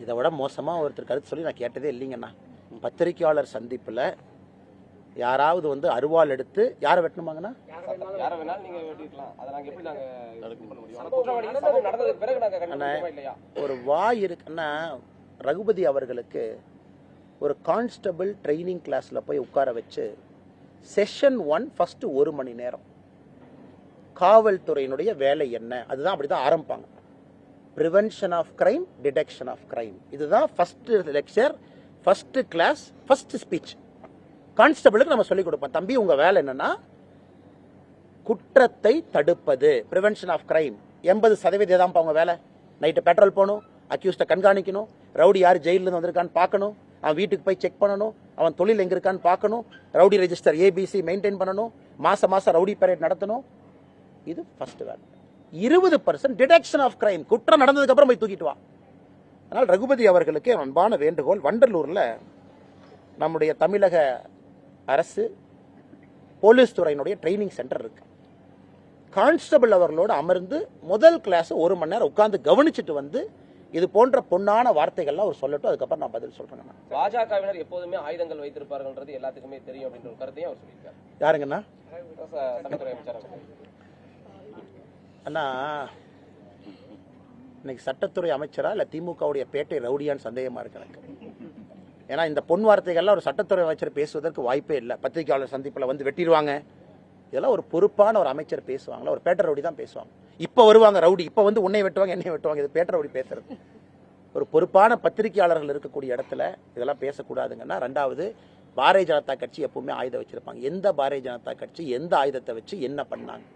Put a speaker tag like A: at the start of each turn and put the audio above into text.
A: இதை விட மோசமாக ஒருத்தர் கருத்து சொல்லி நான் கேட்டதே இல்லைங்கண்ணா. பத்திரிக்கையாளர் சந்திப்பில் யாராவது வந்து அருவாள் எடுத்து யாரை வெட்டணுமாங்கண்ணா? ஒரு வாய் இருக்குன்னா ரகுபதி அவர்களுக்கு ஒரு கான்ஸ்டபிள் ட்ரைனிங் கிளாஸில் போய் உட்கார வச்சு செஷன் ஒன் ஃபர்ஸ்ட் ஒரு மணி நேரம். காவல்துறையினுடைய வேலை என்ன? அதுதான் அப்படி தான் ஆரம்பிப்பாங்க. Prevention of crime detection of crime இதுதான் first lecture first class first speech கான்ஸ்டபிளுக்கு நம்ம சொல்லிக் கொடுப்போம். தம்பி உங்கள் வேலை என்னென்னா குற்றத்தை தடுப்பது ப்ரிவென்ஷன் ஆஃப் கிரைம் எண்பது சதவீதம் தான் அவங்க வேலை? நைட்டு பெட்ரோல் போகணும் அக்யூஸ்ட கண்காணிக்கணும் ரவுடி யார் ஜெயிலிருந்து வந்திருக்கான்னு பார்க்கணும் அவன் வீட்டுக்கு போய் செக் பண்ணணும் அவன் தொழில் எங்கே இருக்கான்னு பார்க்கணும் ரவுடி ரெஜிஸ்டர் ஏபிசி மெயின்டைன் பண்ணணும் மாதம் மாதம் ரவுடி பரேட் நடத்தணும். இது ஃபஸ்ட்டு வேலை. இருபது பர்சன்ட் டிடெக்ஷன் ஆஃப் கிரைம் குற்றம் நடந்ததுக்கு அப்புறம் போய் தூக்கிட்டு வா. அதனால் ரகுபதி அவர்களுக்கு அன்பான வேண்டுகோள். வண்டலூர்ல நம்முடைய தமிழக அரசு போலீஸ் துறையினுடைய ட்ரைனிங் சென்டர் இருக்கு. கான்ஸ்டபிள் அவர்களோடு அமர்ந்து முதல் கிளாஸ் ஒரு மணி நேரம் உட்கார்ந்து கவனிச்சுட்டு வந்து இது போன்ற பொன்னான வார்த்தைகள்லாம் அவர் சொல்லட்டும். அதுக்கப்புறம் நான் பதில் சொல்றேன்.
B: பாஜகவினர் எப்போதுமே ஆயுதங்கள் வைத்திருப்பார்கள்ன்றது எல்லாத்துக்குமே தெரியும் அப்படின்ற ஒரு கருத்தையும் அவர் சொல்லியிருக்காரு.
A: யாருங்கண்ணா
B: ச- சட்டத்துறை அமைச்சர் அவர்கள்.
A: அண்ணா இன்னைக்கு சட்டத்துறை அமைச்சரா இல்லை திமுகவுடைய பேட்டை ரவுடியான்னு சந்தேகமாக இருக்கு எனக்கு. ஏன்னா இந்த பொன் வார்த்தைகள்லாம் ஒரு சட்டத்துறை அமைச்சர் பேசுவதற்கு வாய்ப்பே இல்லை. பத்திரிகையாளர் சந்திப்பில் வந்து வெட்டிடுவாங்க. இதெல்லாம் ஒரு பொறுப்பான ஒரு அமைச்சர் பேசுவாங்களா? ஒரு பேட்டை ரவுடி தான் பேசுவாங்க. இப்போ வருவாங்க ரவுடி. இப்போ வந்து உன்னை வெட்டுவாங்க என்னை வெட்டுவாங்க. இது பேட்டை ரவுடி பேசுறது. ஒரு பொறுப்பான பத்திரிகையாளர்கள் இருக்கக்கூடிய இடத்துல இதெல்லாம் பேசக்கூடாதுங்கன்னா ரெண்டாவது பாரதிய ஜனதா கட்சி எப்பவுமே ஆயுதம் வச்சிருப்பாங்க. எந்த பாரதிய ஜனதா கட்சி எந்த ஆயுதத்தை வச்சு என்ன பண்ணாங்க?